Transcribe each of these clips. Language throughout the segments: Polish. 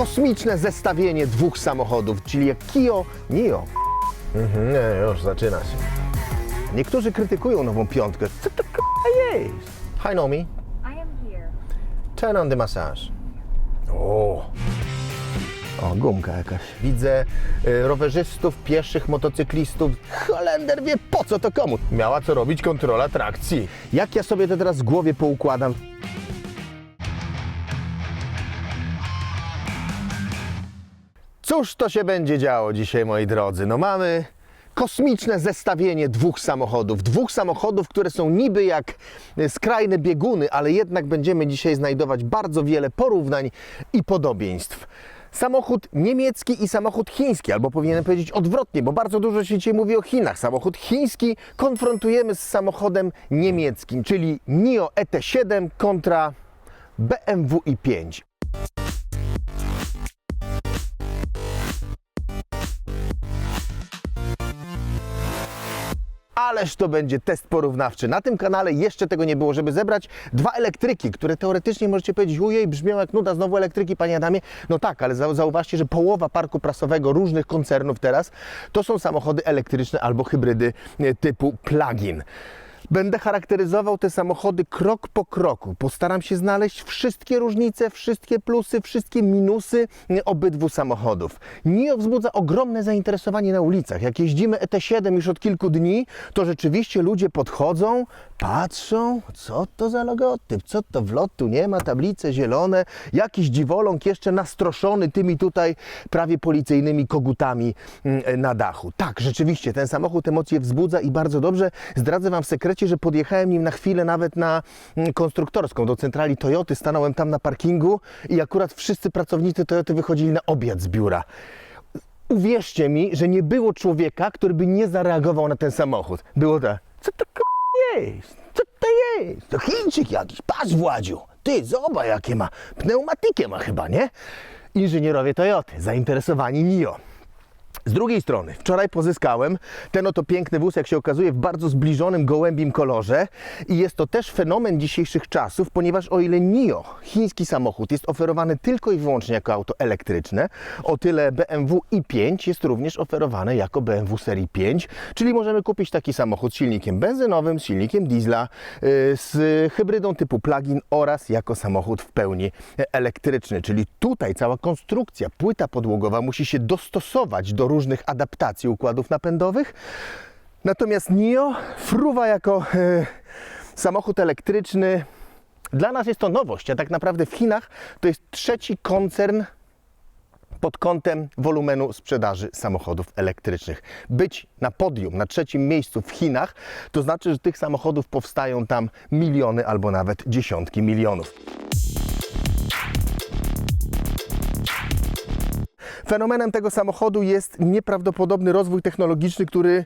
kosmiczne zestawienie dwóch samochodów, czyli jak Kio Nio. Mhm, nie, już zaczyna się. Niektórzy krytykują nową piątkę. Co to k***a jest? Hi Nomi, I am here. turn on the massage. O, o gumka jakaś. Widzę y, rowerzystów, pieszych, motocyklistów. Holender wie po co to komu. Miała co robić kontrola trakcji. Jak ja sobie to teraz w głowie poukładam? Cóż to się będzie działo dzisiaj, moi drodzy? No mamy kosmiczne zestawienie dwóch samochodów. Dwóch samochodów, które są niby jak skrajne bieguny, ale jednak będziemy dzisiaj znajdować bardzo wiele porównań i podobieństw. Samochód niemiecki i samochód chiński, albo powinienem powiedzieć odwrotnie, bo bardzo dużo się dzisiaj mówi o Chinach. Samochód chiński konfrontujemy z samochodem niemieckim, czyli NIO ET7 kontra BMW i5. Ależ to będzie test porównawczy. Na tym kanale jeszcze tego nie było, żeby zebrać dwa elektryki, które teoretycznie możecie powiedzieć, ujej, brzmią jak nuda, znowu elektryki, panie Adamie. No tak, ale zau- zauważcie, że połowa parku prasowego różnych koncernów teraz to są samochody elektryczne albo hybrydy e, typu plug-in. Będę charakteryzował te samochody krok po kroku. Postaram się znaleźć wszystkie różnice, wszystkie plusy, wszystkie minusy e, obydwu samochodów. NIO wzbudza ogromne zainteresowanie na ulicach. Jak jeździmy ET7 już od kilku dni, to rzeczywiście ludzie podchodzą, patrzą, co to za logotyp, co to w lotu nie ma, tablice zielone, jakiś dziwoląg jeszcze nastroszony tymi tutaj prawie policyjnymi kogutami mm, na dachu. Tak, rzeczywiście, ten samochód emocje wzbudza i bardzo dobrze. Zdradzę Wam w sekrecie, że podjechałem nim na chwilę nawet na mm, konstruktorską, do centrali Toyoty, stanąłem tam na parkingu i akurat wszyscy pracownicy Toyoty wychodzili na obiad z biura. Uwierzcie mi, że nie było człowieka, który by nie zareagował na ten samochód. Było tak, co to jest? Co to jest? To Chińczyk jakiś, patrz Władziu, ty zobacz jakie ma, pneumatykę ma chyba, nie? Inżynierowie Toyoty, zainteresowani NIO. Z drugiej strony, wczoraj pozyskałem ten oto piękny wóz, jak się okazuje, w bardzo zbliżonym gołębim kolorze. I jest to też fenomen dzisiejszych czasów, ponieważ o ile NIO, chiński samochód, jest oferowany tylko i wyłącznie jako auto elektryczne, o tyle BMW i5 jest również oferowane jako BMW serii 5, czyli możemy kupić taki samochód z silnikiem benzynowym, z silnikiem diesla, yy, z hybrydą typu plug-in oraz jako samochód w pełni elektryczny, czyli tutaj cała konstrukcja, płyta podłogowa musi się dostosować do różnych adaptacji układów napędowych. Natomiast NIO fruwa jako e, samochód elektryczny. Dla nas jest to nowość, a tak naprawdę w Chinach to jest trzeci koncern pod kątem wolumenu sprzedaży samochodów elektrycznych. Być na podium, na trzecim miejscu w Chinach, to znaczy, że tych samochodów powstają tam miliony albo nawet dziesiątki milionów. Fenomenem tego samochodu jest nieprawdopodobny rozwój technologiczny, który.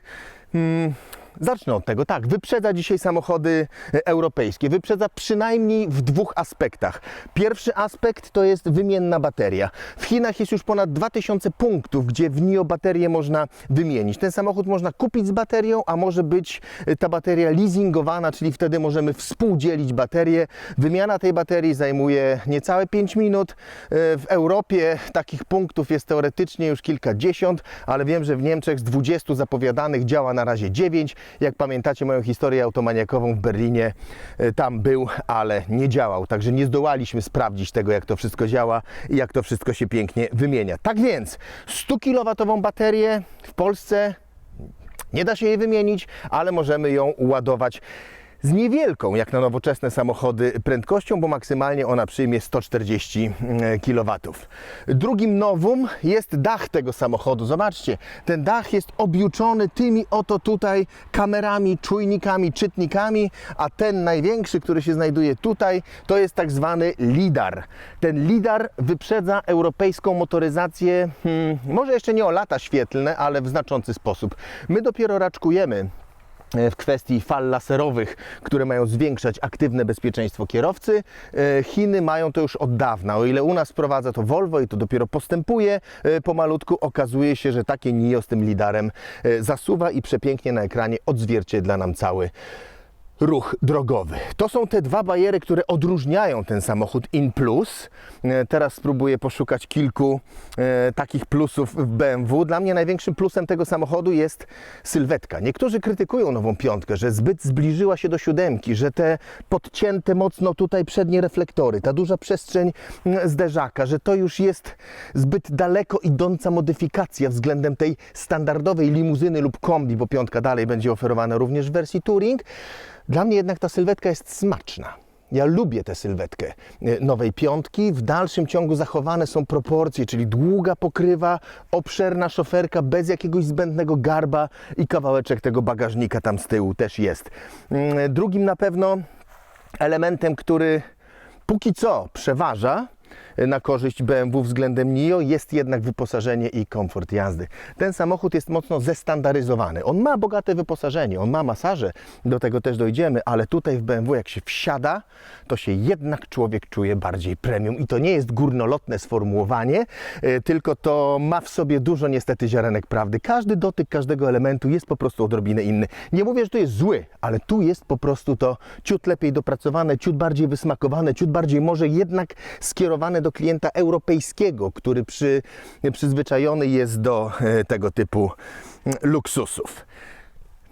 Hmm, Zacznę od tego, tak, wyprzedza dzisiaj samochody e, europejskie. Wyprzedza przynajmniej w dwóch aspektach. Pierwszy aspekt to jest wymienna bateria. W Chinach jest już ponad 2000 punktów, gdzie w NIO baterię można wymienić. Ten samochód można kupić z baterią, a może być e, ta bateria leasingowana, czyli wtedy możemy współdzielić baterię. Wymiana tej baterii zajmuje niecałe 5 minut. E, W Europie takich punktów jest teoretycznie już kilkadziesiąt, ale wiem, że w Niemczech z 20 zapowiadanych działa na razie 9. Jak pamiętacie moją historię automaniakową w Berlinie, e, tam był, ale nie działał. Także nie zdołaliśmy sprawdzić tego, jak to wszystko działa i jak to wszystko się pięknie wymienia. Tak więc 100 kW baterię w Polsce nie da się jej wymienić, ale możemy ją ładować z niewielką, jak na nowoczesne samochody, prędkością, bo maksymalnie ona przyjmie 140 kW. Drugim nowum jest dach tego samochodu. Zobaczcie, ten dach jest objuczony tymi oto tutaj kamerami, czujnikami, czytnikami, a ten największy, który się znajduje tutaj, to jest tak zwany LIDAR. Ten LIDAR wyprzedza europejską motoryzację, hmm, może jeszcze nie o lata świetlne, ale w znaczący sposób. My dopiero raczkujemy w kwestii fal laserowych, które mają zwiększać aktywne bezpieczeństwo kierowcy. E, Chiny mają to już od dawna. O ile u nas wprowadza to Volvo i to dopiero postępuje e, pomalutku, okazuje się, że takie NIO z tym lidarem e, zasuwa i przepięknie na ekranie odzwierciedla nam cały ruch drogowy. To są te dwa bariery, które odróżniają ten samochód in plus. E, Teraz spróbuję poszukać kilku e, takich plusów w BMW. Dla mnie największym plusem tego samochodu jest sylwetka. Niektórzy krytykują nową piątkę, że zbyt zbliżyła się do siódemki, że te podcięte mocno tutaj przednie reflektory, ta duża przestrzeń zderzaka, że to już jest zbyt daleko idąca modyfikacja względem tej standardowej limuzyny lub kombi, bo piątka dalej będzie oferowana również w wersji Touring. Dla mnie jednak ta sylwetka jest smaczna. Ja lubię tę sylwetkę e, nowej piątki. W dalszym ciągu zachowane są proporcje, czyli długa pokrywa, obszerna szoferka bez jakiegoś zbędnego garba i kawałeczek tego bagażnika tam z tyłu też jest. Mm, Drugim na pewno elementem, który póki co przeważa e, na korzyść BMW względem NIO jest jednak wyposażenie i komfort jazdy. Ten samochód jest mocno zestandaryzowany. On ma bogate wyposażenie, on ma masaże, do tego też dojdziemy, ale tutaj w BMW jak się wsiada, to się jednak człowiek czuje bardziej premium i to nie jest górnolotne sformułowanie, e, tylko to ma w sobie dużo niestety ziarenek prawdy. Każdy dotyk każdego elementu jest po prostu odrobinę inny. Nie mówię, że to jest zły, ale tu jest po prostu to ciut lepiej dopracowane, ciut bardziej wysmakowane, ciut bardziej może jednak skierowane do klienta europejskiego, który przy, przyzwyczajony jest do e, tego typu mm, luksusów.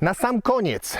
Na sam koniec,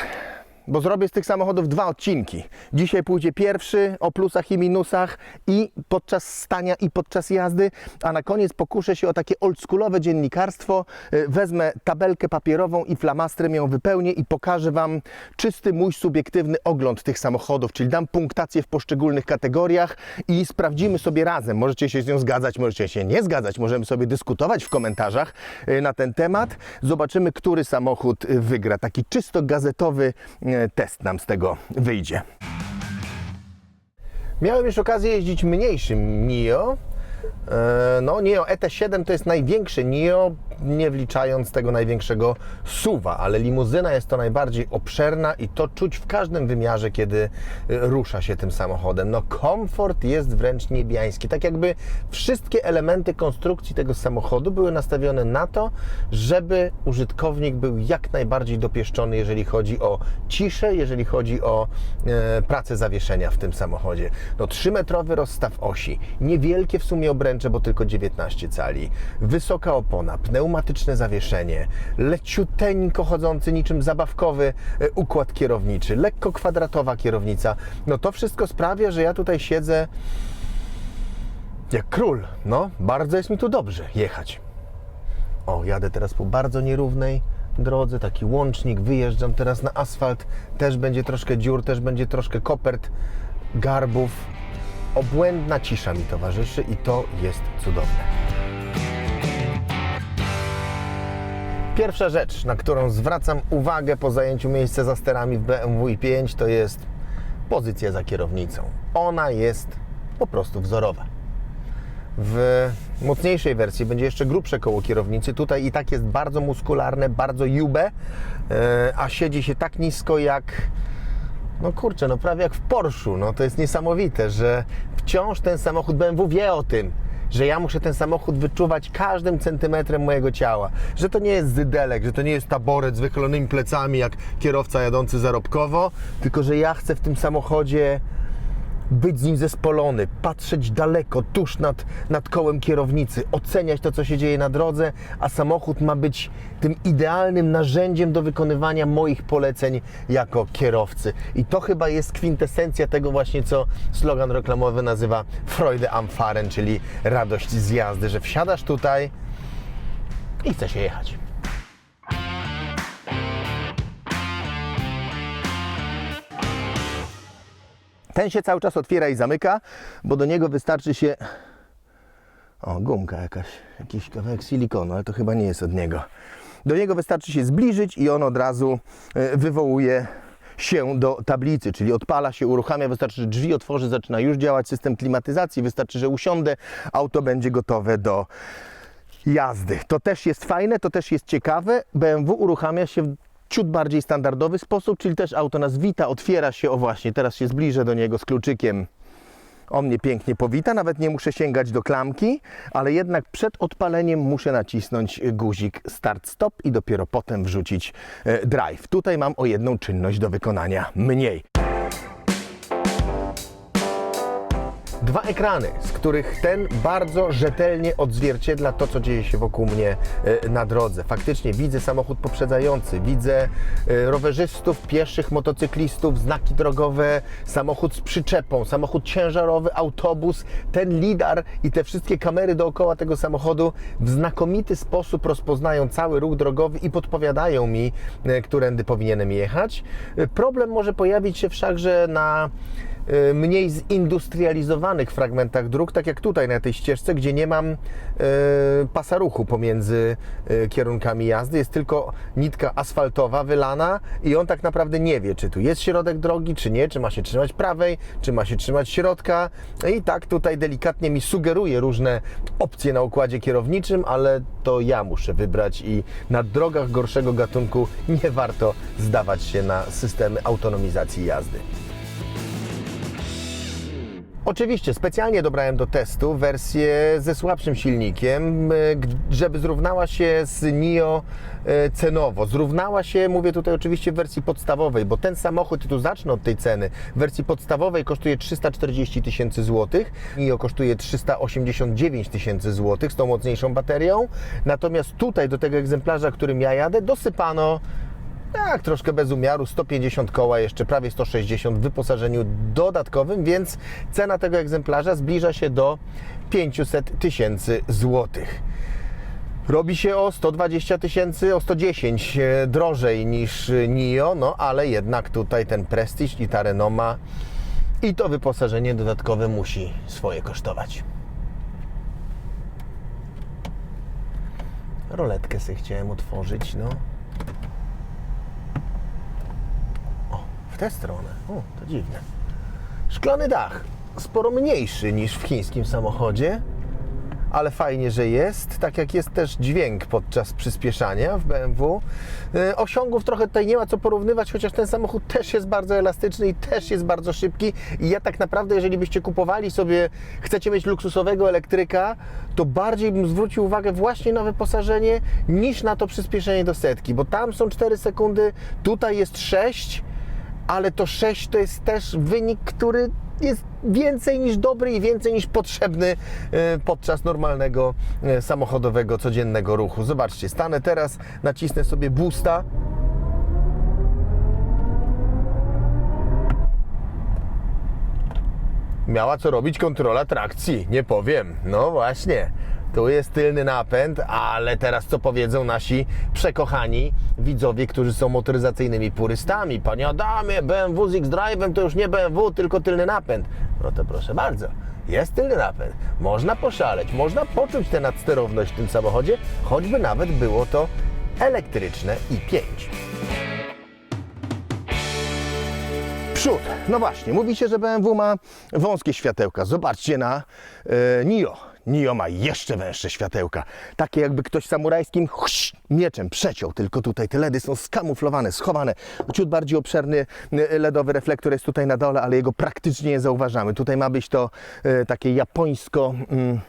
bo zrobię z tych samochodów dwa odcinki. Dzisiaj pójdzie pierwszy o plusach i minusach i podczas stania i podczas jazdy, a na koniec pokuszę się o takie oldschoolowe dziennikarstwo. Y, Wezmę tabelkę papierową i flamastrem ją wypełnię i pokażę Wam czysty mój subiektywny ogląd tych samochodów, czyli dam punktację w poszczególnych kategoriach i sprawdzimy sobie razem. Możecie się z nią zgadzać, możecie się nie zgadzać, możemy sobie dyskutować w komentarzach y, na ten temat. Zobaczymy, który samochód y, wygra. Taki czysto gazetowy y, test nam z tego wyjdzie. Miałem już okazję jeździć mniejszym NIO. E, No, NIO ET7 to jest największe NIO, nie wliczając tego największego SUVa, ale limuzyna jest to najbardziej obszerna i to czuć w każdym wymiarze, kiedy e, rusza się tym samochodem. No, komfort jest wręcz niebiański. Tak jakby wszystkie elementy konstrukcji tego samochodu były nastawione na to, żeby użytkownik był jak najbardziej dopieszczony, jeżeli chodzi o ciszę, jeżeli chodzi o e, pracę zawieszenia w tym samochodzie. No 3-metrowy rozstaw osi, niewielkie w sumie bo tylko 19 cali, wysoka opona, pneumatyczne zawieszenie, leciuteńko chodzący niczym zabawkowy e, układ kierowniczy, lekko kwadratowa kierownica. No to wszystko sprawia, że ja tutaj siedzę jak król. No, bardzo jest mi tu dobrze jechać. O, jadę teraz po bardzo nierównej drodze, taki łącznik, wyjeżdżam teraz na asfalt, też będzie troszkę dziur, też będzie troszkę kopert, garbów. Obłędna cisza mi towarzyszy i to jest cudowne. Pierwsza rzecz, na którą zwracam uwagę po zajęciu miejsca za sterami w BMW i5 to jest pozycja za kierownicą. Ona jest po prostu wzorowa. W mocniejszej wersji będzie jeszcze grubsze koło kierownicy. Tutaj i tak jest bardzo muskularne, bardzo jube, e, a siedzi się tak nisko jak no kurczę, no prawie jak w Porschu. No to jest niesamowite, że wciąż ten samochód BMW wie o tym, że ja muszę ten samochód wyczuwać każdym centymetrem mojego ciała. Że to nie jest zydelek, że to nie jest taboret z wychylonymi plecami jak kierowca jadący zarobkowo, tylko że ja chcę w tym samochodzie być z nim zespolony, patrzeć daleko, tuż nad, nad kołem kierownicy, oceniać to, co się dzieje na drodze, a samochód ma być tym idealnym narzędziem do wykonywania moich poleceń jako kierowcy. I to chyba jest kwintesencja tego właśnie, co slogan reklamowy nazywa Freude am Fahren, czyli radość z jazdy, że wsiadasz tutaj i chce się jechać. Ten się cały czas otwiera i zamyka, bo do niego wystarczy się. O, gumka jakaś, jakiś kawałek silikonu, ale to chyba nie jest od niego. Do niego wystarczy się zbliżyć i on od razu e, wywołuje się do tablicy, czyli odpala się, uruchamia, wystarczy, że drzwi otworzy, zaczyna już działać system klimatyzacji, wystarczy, że usiądę, auto będzie gotowe do jazdy. To też jest fajne, to też jest ciekawe. BMW uruchamia się ciut bardziej standardowy sposób, czyli też auto nas wita, otwiera się, o właśnie, teraz się zbliżę do niego z kluczykiem. O mnie pięknie powita, nawet nie muszę sięgać do klamki, ale jednak przed odpaleniem muszę nacisnąć guzik start-stop i dopiero potem wrzucić e, drive. Tutaj mam o jedną czynność do wykonania mniej. Dwa ekrany, z których ten bardzo rzetelnie odzwierciedla to, co dzieje się wokół mnie e, na drodze. Faktycznie widzę samochód poprzedzający, widzę e, rowerzystów, pieszych, motocyklistów, znaki drogowe, samochód z przyczepą, samochód ciężarowy, autobus. Ten lidar i te wszystkie kamery dookoła tego samochodu w znakomity sposób rozpoznają cały ruch drogowy i podpowiadają mi, e, którędy powinienem jechać. Problem może pojawić się wszakże na mniej zindustrializowanych fragmentach dróg, tak jak tutaj na tej ścieżce, gdzie nie mam e, pasa ruchu pomiędzy e, kierunkami jazdy. Jest tylko nitka asfaltowa wylana i on tak naprawdę nie wie, czy tu jest środek drogi, czy nie, czy ma się trzymać prawej, czy ma się trzymać środka. No I tak tutaj delikatnie mi sugeruje różne opcje na układzie kierowniczym, ale to ja muszę wybrać i na drogach gorszego gatunku nie warto zdawać się na systemy autonomizacji jazdy. Oczywiście, specjalnie dobrałem do testu wersję ze słabszym silnikiem, g- żeby zrównała się z NIO y, cenowo. Zrównała się, mówię tutaj oczywiście w wersji podstawowej, bo ten samochód, tu zacznę od tej ceny, w wersji podstawowej kosztuje 340 tysięcy złotych, NIO kosztuje 389 tysięcy złotych z tą mocniejszą baterią, natomiast tutaj do tego egzemplarza, którym ja jadę, dosypano tak, troszkę bez umiaru, 150 koła, jeszcze prawie 160 w wyposażeniu dodatkowym, więc cena tego egzemplarza zbliża się do 500 tysięcy złotych. Robi się o 120 tysięcy, o 110 e, drożej niż e, NIO, no ale jednak tutaj ten prestiż i ta renoma i to wyposażenie dodatkowe musi swoje kosztować. Roletkę sobie chciałem otworzyć, no. Tę stronę. O, to dziwne. Szklany dach. Sporo mniejszy niż w chińskim samochodzie, ale fajnie, że jest. Tak jak jest też dźwięk podczas przyspieszania w BMW. E, Osiągów trochę tutaj nie ma co porównywać, chociaż ten samochód też jest bardzo elastyczny i też jest bardzo szybki. I ja tak naprawdę, jeżeli byście kupowali sobie, chcecie mieć luksusowego elektryka, to bardziej bym zwrócił uwagę właśnie na wyposażenie niż na to przyspieszenie do setki, bo tam są 4 sekundy, tutaj jest 6 ale to 6 to jest też wynik, który jest więcej niż dobry i więcej niż potrzebny e, podczas normalnego e, samochodowego, codziennego ruchu. Zobaczcie, stanę teraz, nacisnę sobie boosta. Miała co robić kontrola trakcji, nie powiem. No właśnie. Tu jest tylny napęd, ale teraz co powiedzą nasi przekochani widzowie, którzy są motoryzacyjnymi purystami? Panie Adamie, BMW z X-Drive'em to już nie BMW, tylko tylny napęd. No to proszę bardzo, jest tylny napęd. Można poszaleć, można poczuć tę nadsterowność w tym samochodzie, choćby nawet było to elektryczne i5. Przód. No właśnie, mówi się, że BMW ma wąskie światełka. Zobaczcie na e, NIO. NIO ma jeszcze węższe światełka. Takie jakby ktoś samurajskim huś, mieczem przeciął, tylko tutaj te LEDy są skamuflowane, schowane. Ciut bardziej obszerny e, LEDowy reflektor jest tutaj na dole, ale jego praktycznie nie zauważamy. Tutaj ma być to e, takie japońsko... Mm,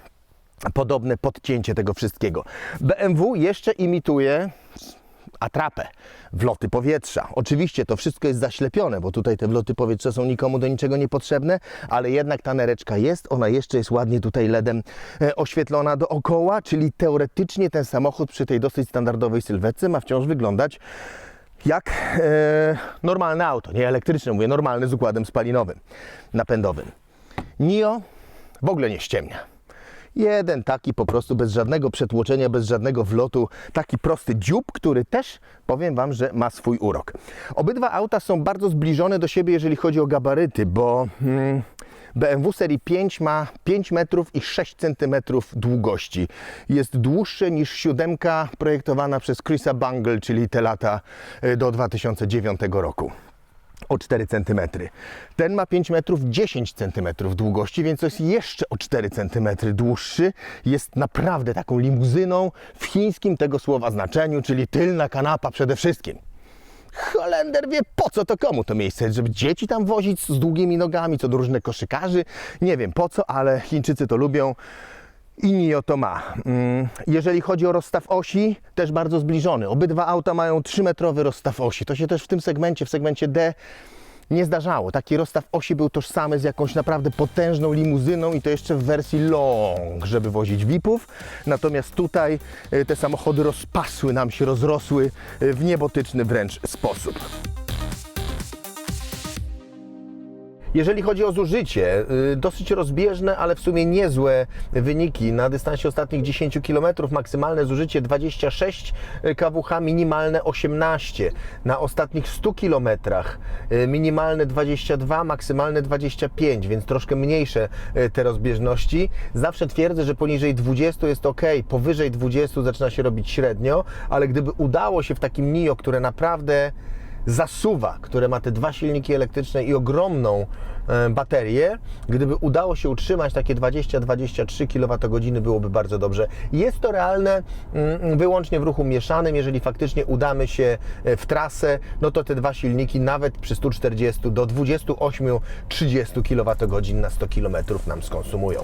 podobne podcięcie tego wszystkiego. BMW jeszcze imituje atrapę, wloty powietrza. Oczywiście to wszystko jest zaślepione, bo tutaj te wloty powietrza są nikomu do niczego niepotrzebne, ale jednak ta nereczka jest, ona jeszcze jest ładnie tutaj LEDem e, oświetlona dookoła, czyli teoretycznie ten samochód przy tej dosyć standardowej sylwetce ma wciąż wyglądać jak e, normalne auto, nie elektryczne, mówię normalny z układem spalinowym, napędowym. NIO w ogóle nie ściemnia. Jeden taki po prostu bez żadnego przetłoczenia, bez żadnego wlotu, taki prosty dziób, który też powiem Wam, że ma swój urok. Obydwa auta są bardzo zbliżone do siebie, jeżeli chodzi o gabaryty, bo mm, BMW serii 5 ma 5 metrów i 6 centymetrów długości. Jest dłuższe niż siódemka projektowana przez Chrisa Bungle, czyli te lata y, do 2009 roku o 4 cm. Ten ma 5 metrów 10 cm długości, więc jest jeszcze o 4 cm dłuższy. Jest naprawdę taką limuzyną w chińskim tego słowa znaczeniu, czyli tylna kanapa przede wszystkim. Holender wie po co to komu to miejsce, żeby dzieci tam wozić z długimi nogami, co do różnych koszykarzy, nie wiem po co, ale Chińczycy to lubią. I NIO to ma. Mm, Jeżeli chodzi o rozstaw osi, też bardzo zbliżony. Obydwa auta mają 3-metrowy rozstaw osi. To się też w tym segmencie, w segmencie D nie zdarzało. Taki rozstaw osi był tożsamy z jakąś naprawdę potężną limuzyną i to jeszcze w wersji long, żeby wozić VIP-ów. Natomiast tutaj y, te samochody rozpasły nam się, rozrosły y, w niebotyczny wręcz sposób. Jeżeli chodzi o zużycie, y, dosyć rozbieżne, ale w sumie niezłe wyniki. Na dystansie ostatnich 10 km maksymalne zużycie 26 kWh, minimalne 18. Na ostatnich 100 km y, minimalne 22, maksymalne 25, więc troszkę mniejsze y, te rozbieżności. Zawsze twierdzę, że poniżej 20 jest ok, powyżej 20 zaczyna się robić średnio, ale gdyby udało się w takim NIO, które naprawdę zasuwa, które ma te dwa silniki elektryczne i ogromną e, baterię, gdyby udało się utrzymać takie 20-23 kWh byłoby bardzo dobrze. Jest to realne mm, wyłącznie w ruchu mieszanym, jeżeli faktycznie udamy się e, w trasę, no to te dwa silniki nawet przy 140 do 28-30 kWh na 100 km nam skonsumują.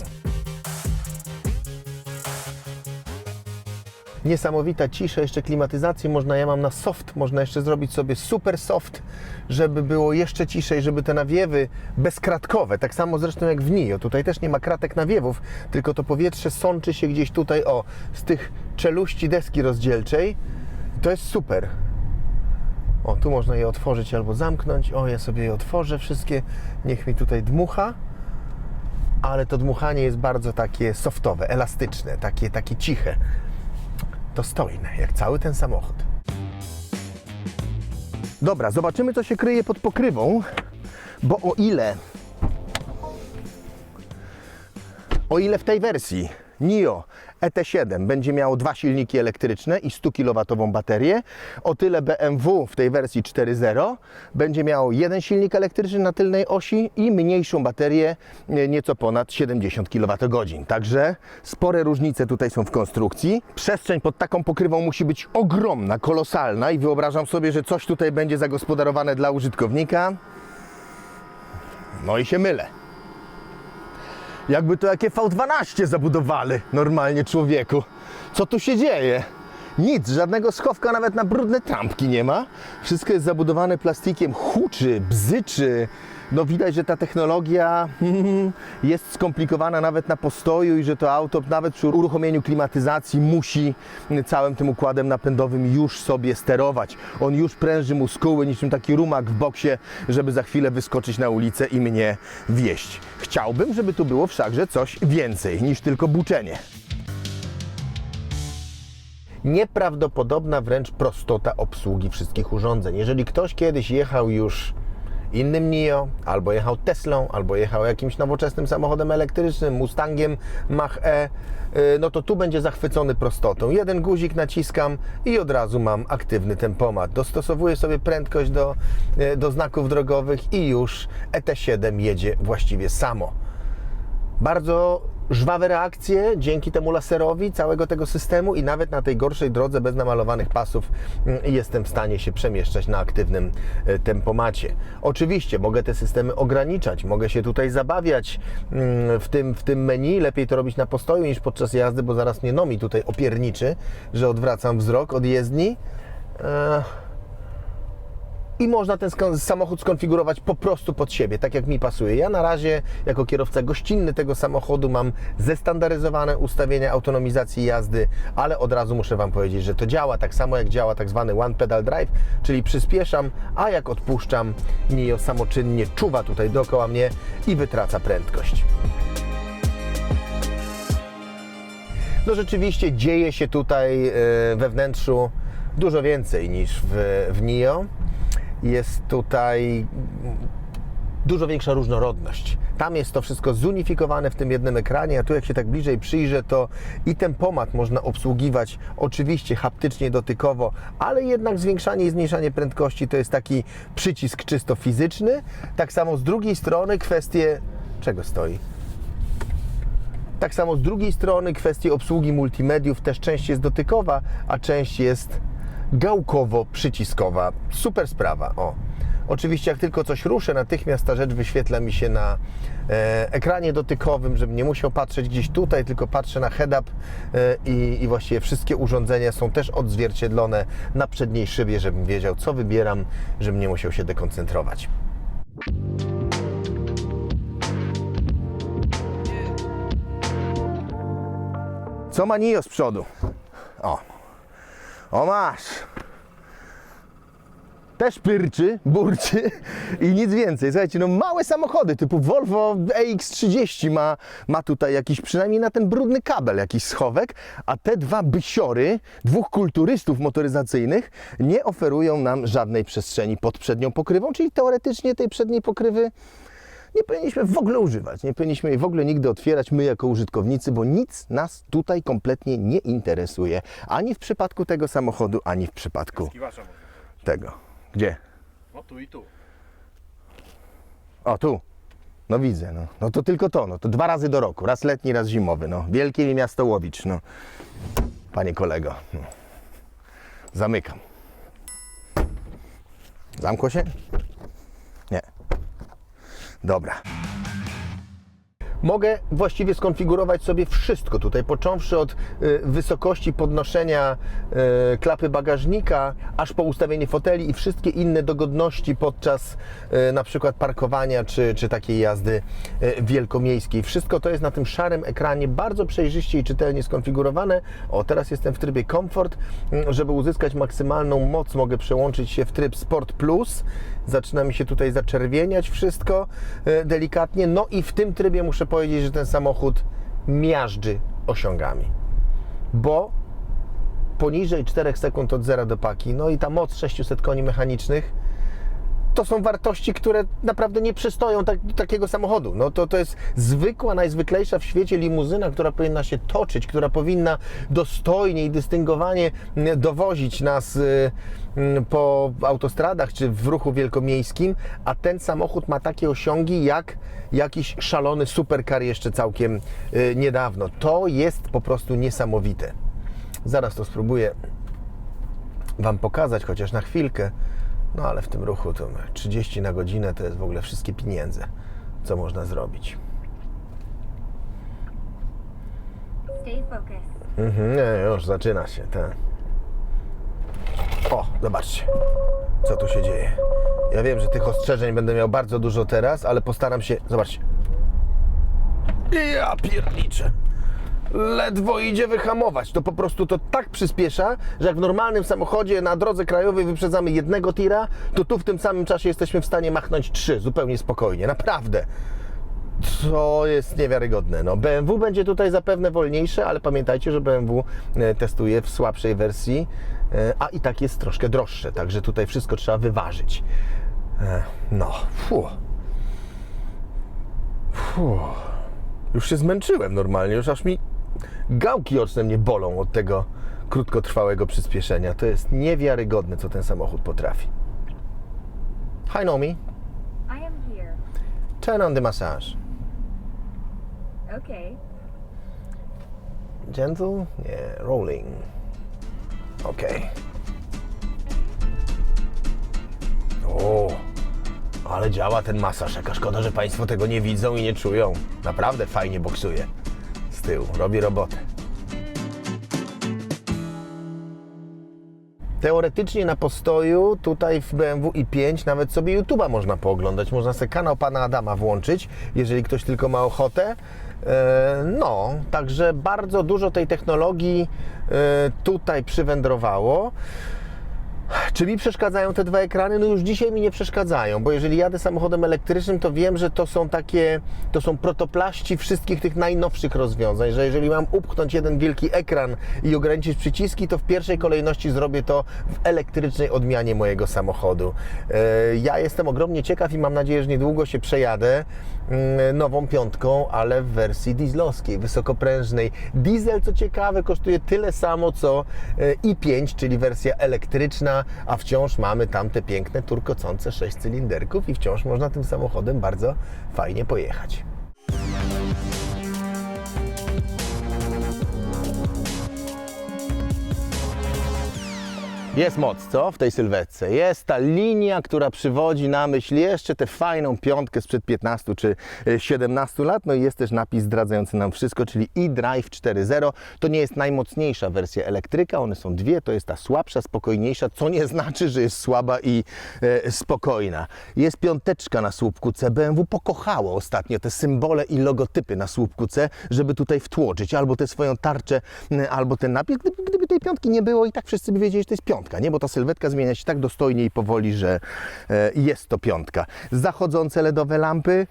Niesamowita cisza, jeszcze klimatyzację można, ja mam na soft, można jeszcze zrobić sobie super soft, żeby było jeszcze ciszej, żeby te nawiewy bezkratkowe, tak samo zresztą jak w NIO, tutaj też nie ma kratek nawiewów, tylko to powietrze sączy się gdzieś tutaj, o, z tych czeluści deski rozdzielczej, to jest super. O, tu można je otworzyć albo zamknąć, o, ja sobie je otworzę wszystkie, niech mi tutaj dmucha. Ale to dmuchanie jest bardzo takie softowe, elastyczne, takie, takie ciche dostojne, jak cały ten samochód. Dobra, zobaczymy, co się kryje pod pokrywą, bo o ile o ile w tej wersji NIO ET7 będzie miało dwa silniki elektryczne i 100 kW baterię, o tyle BMW w tej wersji 4.0 będzie miało jeden silnik elektryczny na tylnej osi i mniejszą baterię, nie- nieco ponad 70 kWh. Także spore różnice tutaj są w konstrukcji. Przestrzeń pod taką pokrywą musi być ogromna, kolosalna i wyobrażam sobie, że coś tutaj będzie zagospodarowane dla użytkownika. No i się mylę. Jakby to jakie V12 zabudowali normalnie człowieku. Co tu się dzieje? Nic, żadnego schowka nawet na brudne trampki nie ma. Wszystko jest zabudowane plastikiem, huczy, bzyczy. No widać, że ta technologia jest skomplikowana nawet na postoju i że to auto nawet przy uruchomieniu klimatyzacji musi całym tym układem napędowym już sobie sterować. On już pręży muskuły niczym taki rumak w boksie, żeby za chwilę wyskoczyć na ulicę i mnie wieść. Chciałbym, żeby tu było wszakże coś więcej niż tylko buczenie nieprawdopodobna wręcz prostota obsługi wszystkich urządzeń. Jeżeli ktoś kiedyś jechał już innym NIO, albo jechał Teslą, albo jechał jakimś nowoczesnym samochodem elektrycznym, Mustangiem Mach-E, y, no to tu będzie zachwycony prostotą. Jeden guzik naciskam i od razu mam aktywny tempomat. Dostosowuję sobie prędkość do, y, do znaków drogowych i już ET7 jedzie właściwie samo bardzo żwawe reakcje dzięki temu laserowi całego tego systemu i nawet na tej gorszej drodze bez namalowanych pasów mm, jestem w stanie się przemieszczać na aktywnym e, tempomacie. Oczywiście mogę te systemy ograniczać, mogę się tutaj zabawiać mm, w tym, w tym menu, lepiej to robić na postoju niż podczas jazdy, bo zaraz mnie nomi tutaj opierniczy, że odwracam wzrok od jezdni. Eee, i można ten samochód skonfigurować po prostu pod siebie, tak jak mi pasuje. Ja na razie, jako kierowca gościnny tego samochodu, mam zestandaryzowane ustawienia autonomizacji jazdy, ale od razu muszę Wam powiedzieć, że to działa tak samo jak działa tak zwany one pedal drive, czyli przyspieszam, a jak odpuszczam, NIO samoczynnie czuwa tutaj dookoła mnie i wytraca prędkość. No rzeczywiście dzieje się tutaj e, we wnętrzu dużo więcej niż w, w NIO. Jest tutaj dużo większa różnorodność. Tam jest to wszystko zunifikowane w tym jednym ekranie, a tu jak się tak bliżej przyjrzę, to i tempomat można obsługiwać oczywiście haptycznie, dotykowo, ale jednak zwiększanie i zmniejszanie prędkości to jest taki przycisk czysto fizyczny. Tak samo z drugiej strony kwestie... czego stoi? Tak samo z drugiej strony kwestie obsługi multimediów też część jest dotykowa, a część jest gałkowo-przyciskowa. Super sprawa. O. Oczywiście jak tylko coś ruszę, natychmiast ta rzecz wyświetla mi się na e, ekranie dotykowym, żebym nie musiał patrzeć gdzieś tutaj, tylko patrzę na head-up e, i, i właściwie wszystkie urządzenia są też odzwierciedlone na przedniej szybie, żebym wiedział co wybieram, żebym nie musiał się dekoncentrować. Co ma Nio z przodu? O. O masz. Też pyrczy, burczy i nic więcej. Słuchajcie, no małe samochody typu Volvo EX30 ma, ma tutaj jakiś, przynajmniej na ten brudny kabel jakiś schowek, a te dwa bysiory, dwóch kulturystów motoryzacyjnych nie oferują nam żadnej przestrzeni pod przednią pokrywą, czyli teoretycznie tej przedniej pokrywy nie powinniśmy w ogóle używać, nie powinniśmy jej w ogóle nigdy otwierać my jako użytkownicy, bo nic nas tutaj kompletnie nie interesuje. Ani w przypadku tego samochodu, ani w przypadku tego. Gdzie? No tu i tu. O, tu. No widzę, no. no to tylko to, no to dwa razy do roku, raz letni, raz zimowy, no. Wielkie mi miasto Łowicz, no. Panie kolego, no. Zamykam. Zamkło się? Dobra. Mogę właściwie skonfigurować sobie wszystko tutaj, począwszy od y, wysokości podnoszenia y, klapy bagażnika, aż po ustawienie foteli i wszystkie inne dogodności podczas y, na przykład parkowania czy, czy takiej jazdy wielkomiejskiej. Wszystko to jest na tym szarym ekranie bardzo przejrzyście i czytelnie skonfigurowane. O, teraz jestem w trybie Comfort. Mm, Żeby uzyskać maksymalną moc, mogę przełączyć się w tryb Sport Plus. Zaczyna mi się tutaj zaczerwieniać wszystko delikatnie. No i w tym trybie muszę powiedzieć, że ten samochód miażdży osiągami. Bo poniżej 4 sekund od zera do paki, no i ta moc 600 koni mechanicznych, to są wartości, które naprawdę nie przystoją tak, takiego samochodu. No to, to jest zwykła, najzwyklejsza w świecie limuzyna, która powinna się toczyć, która powinna dostojnie i dystyngowanie dowozić nas y, po autostradach czy w ruchu wielkomiejskim, a ten samochód ma takie osiągi jak jakiś szalony supercar jeszcze całkiem y, niedawno. To jest po prostu niesamowite. Zaraz to spróbuję Wam pokazać, chociaż na chwilkę. No ale w tym ruchu to 30 na godzinę to jest w ogóle wszystkie pieniądze, co można zrobić. Stay focused. Mhm, nie, już zaczyna się ten. O, zobaczcie, co tu się dzieje. Ja wiem, że tych ostrzeżeń będę miał bardzo dużo teraz, ale postaram się. Zobaczcie. Ja pierniczę. Ledwo idzie wyhamować. To po prostu to tak przyspiesza, że jak w normalnym samochodzie na drodze krajowej wyprzedzamy jednego tira, to tu w tym samym czasie jesteśmy w stanie machnąć trzy zupełnie spokojnie. Naprawdę. To jest niewiarygodne. No, BMW będzie tutaj zapewne wolniejsze, ale pamiętajcie, że BMW e, testuje w słabszej wersji, e, a i tak jest troszkę droższe, także tutaj wszystko trzeba wyważyć. E, No, fu. Fu. Już się zmęczyłem normalnie, już aż mi gałki oczne mnie bolą od tego krótkotrwałego przyspieszenia. To jest niewiarygodne, co ten samochód potrafi. Hi Nomi, I am here. turn on the massage. Okay. Gentle? Nie, rolling. Okej. O, ale działa ten masaż. Jaka szkoda, że Państwo tego nie widzą i nie czują. Naprawdę fajnie boksuje. Z tyłu, robi robotę. Teoretycznie na postoju tutaj w BMW i5 nawet sobie YouTube'a można pooglądać. Można sobie kanał pana Adama włączyć, jeżeli ktoś tylko ma ochotę. E, No, także bardzo dużo tej technologii e, tutaj przywędrowało. Czy mi przeszkadzają te dwa ekrany? No już dzisiaj mi nie przeszkadzają, bo jeżeli jadę samochodem elektrycznym, to wiem, że to są takie, to są protoplaści wszystkich tych najnowszych rozwiązań, że jeżeli mam upchnąć jeden wielki ekran i ograniczyć przyciski, to w pierwszej kolejności zrobię to w elektrycznej odmianie mojego samochodu. E, Ja jestem ogromnie ciekaw i mam nadzieję, że niedługo się przejadę mm, nową piątką, ale w wersji dieslowskiej, wysokoprężnej. Diesel, co ciekawe, kosztuje tyle samo co e, i5, czyli wersja elektryczna, a wciąż mamy tam te piękne, turkocące 6 cylinderków i wciąż można tym samochodem bardzo fajnie pojechać. Jest moc, co? W tej sylwetce. Jest ta linia, która przywodzi na myśl jeszcze tę fajną piątkę sprzed 15 czy e, 17 lat. No i jest też napis zdradzający nam wszystko, czyli eDrive 4.0. To nie jest najmocniejsza wersja elektryka, one są dwie. To jest ta słabsza, spokojniejsza, co nie znaczy, że jest słaba i e, spokojna. Jest piąteczka na słupku C. BMW pokochało ostatnio te symbole i logotypy na słupku C, żeby tutaj wtłoczyć albo tę swoją tarczę, albo ten napis. Gdyby, gdyby tej piątki nie było i tak wszyscy by wiedzieli, że to jest piątka, nie? Bo ta sylwetka zmienia się tak dostojnie i powoli, że e, jest to piątka. Zachodzące LEDowe lampy,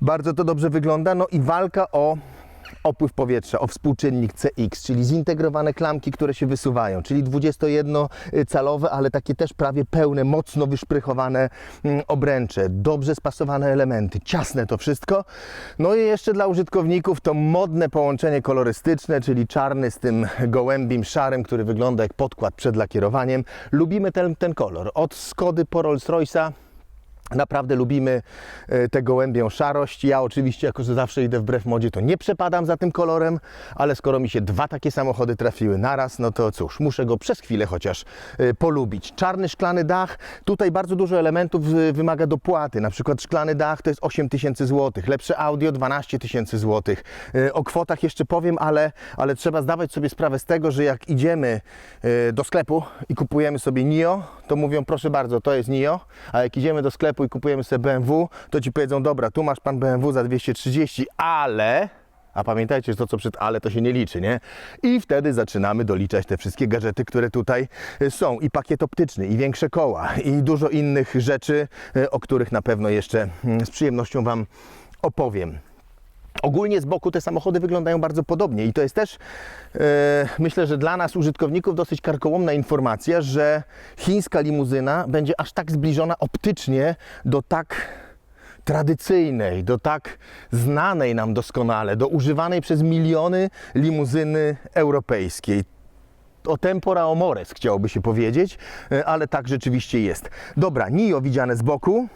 bardzo to dobrze wygląda. No i walka o opływ powietrza, o współczynnik CX, czyli zintegrowane klamki, które się wysuwają, czyli 21-calowe, ale takie też prawie pełne, mocno wyszprychowane mm, obręcze, dobrze spasowane elementy, ciasne to wszystko. No i jeszcze dla użytkowników to modne połączenie kolorystyczne, czyli czarny z tym gołębim szarym, który wygląda jak podkład przed lakierowaniem. Lubimy ten, ten kolor. Od Skody po Rolls-Royce'a Naprawdę lubimy e, tę gołębią szarość. Ja oczywiście, jako że zawsze idę wbrew modzie, to nie przepadam za tym kolorem, ale skoro mi się dwa takie samochody trafiły naraz, no to cóż, muszę go przez chwilę chociaż e, polubić. Czarny szklany dach, tutaj bardzo dużo elementów e, wymaga dopłaty. Na przykład szklany dach to jest 8 tysięcy złotych, lepsze audio 12 tysięcy złotych. O kwotach jeszcze powiem, ale, ale trzeba zdawać sobie sprawę z tego, że jak idziemy do sklepu i kupujemy sobie NIO, to mówią proszę bardzo, to jest NIO, a jak idziemy do sklepu i kupujemy sobie BMW, to ci powiedzą dobra, tu masz pan BMW za 230, ale... A pamiętajcie, że to co przed ale to się nie liczy, nie? I wtedy zaczynamy doliczać te wszystkie gadżety, które tutaj y, są. I pakiet optyczny, i większe koła, i dużo innych rzeczy, y, o których na pewno jeszcze mm, z przyjemnością Wam opowiem. Ogólnie z boku te samochody wyglądają bardzo podobnie i to jest też, e, myślę, że dla nas użytkowników dosyć karkołomna informacja, że chińska limuzyna będzie aż tak zbliżona optycznie do tak tradycyjnej, do tak znanej nam doskonale, do używanej przez miliony limuzyny europejskiej o tempora o mores chciałoby się powiedzieć, e, ale tak rzeczywiście jest. Dobra, NIO widziane z boku.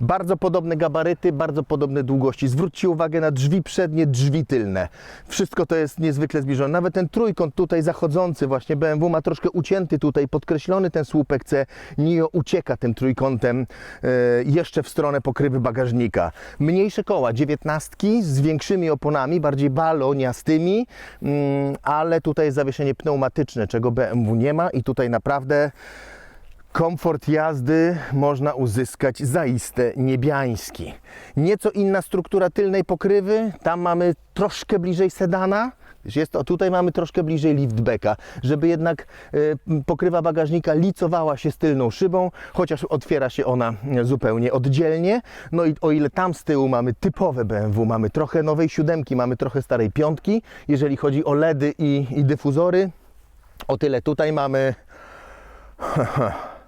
Bardzo podobne gabaryty, bardzo podobne długości. Zwróćcie uwagę na drzwi przednie, drzwi tylne. Wszystko to jest niezwykle zbliżone. Nawet ten trójkąt tutaj zachodzący właśnie BMW ma troszkę ucięty tutaj, podkreślony ten słupek C. NIO ucieka tym trójkątem e, jeszcze w stronę pokrywy bagażnika. Mniejsze koła, dziewiętnastki z większymi oponami, bardziej baloniastymi, mm, ale tutaj jest zawieszenie pneumatyczne, czego BMW nie ma i tutaj naprawdę Komfort jazdy można uzyskać zaiste niebiański. Nieco inna struktura tylnej pokrywy, tam mamy troszkę bliżej sedana. Jest to, tutaj mamy troszkę bliżej liftbacka, żeby jednak e, pokrywa bagażnika licowała się z tylną szybą, chociaż otwiera się ona zupełnie oddzielnie. No i o ile tam z tyłu mamy typowe BMW, mamy trochę nowej siódemki, mamy trochę starej piątki, jeżeli chodzi o LEDy i, i dyfuzory, o tyle tutaj mamy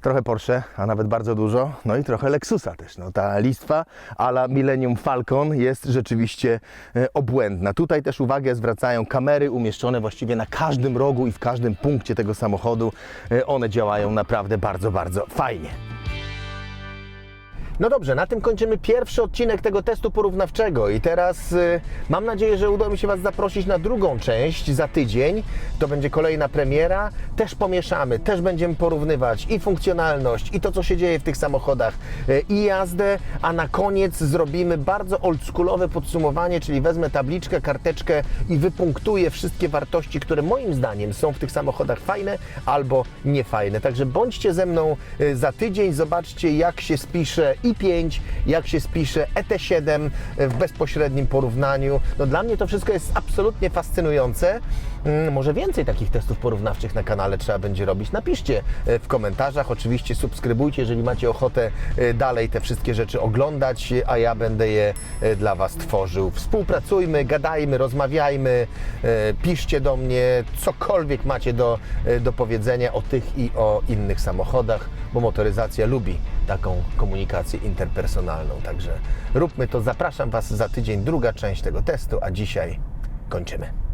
trochę Porsche, a nawet bardzo dużo, no i trochę Lexusa też. No, ta listwa ala Millennium Falcon jest rzeczywiście e, obłędna. Tutaj też uwagę zwracają kamery umieszczone właściwie na każdym rogu i w każdym punkcie tego samochodu. E, One działają naprawdę bardzo, bardzo fajnie. No dobrze, na tym kończymy pierwszy odcinek tego testu porównawczego i teraz y, mam nadzieję, że uda mi się Was zaprosić na drugą część za tydzień. To będzie kolejna premiera. Też pomieszamy, też będziemy porównywać i funkcjonalność, i to, co się dzieje w tych samochodach, y, i jazdę, a na koniec zrobimy bardzo oldschoolowe podsumowanie, czyli wezmę tabliczkę, karteczkę i wypunktuję wszystkie wartości, które moim zdaniem są w tych samochodach fajne albo niefajne. Także bądźcie ze mną y, za tydzień, zobaczcie jak się spisze i5, jak się spisze ET7 w bezpośrednim porównaniu. No dla mnie to wszystko jest absolutnie fascynujące. Mm, Może więcej takich testów porównawczych na kanale trzeba będzie robić. Napiszcie e, w komentarzach, oczywiście subskrybujcie, jeżeli macie ochotę e, dalej te wszystkie rzeczy oglądać, a ja będę je e, dla Was tworzył. Współpracujmy, gadajmy, rozmawiajmy, piszcie do mnie, cokolwiek macie do, do powiedzenia o tych i o innych samochodach, bo motoryzacja lubi taką komunikację interpersonalną. Także róbmy to. Zapraszam Was za tydzień, druga część tego testu, a dzisiaj kończymy.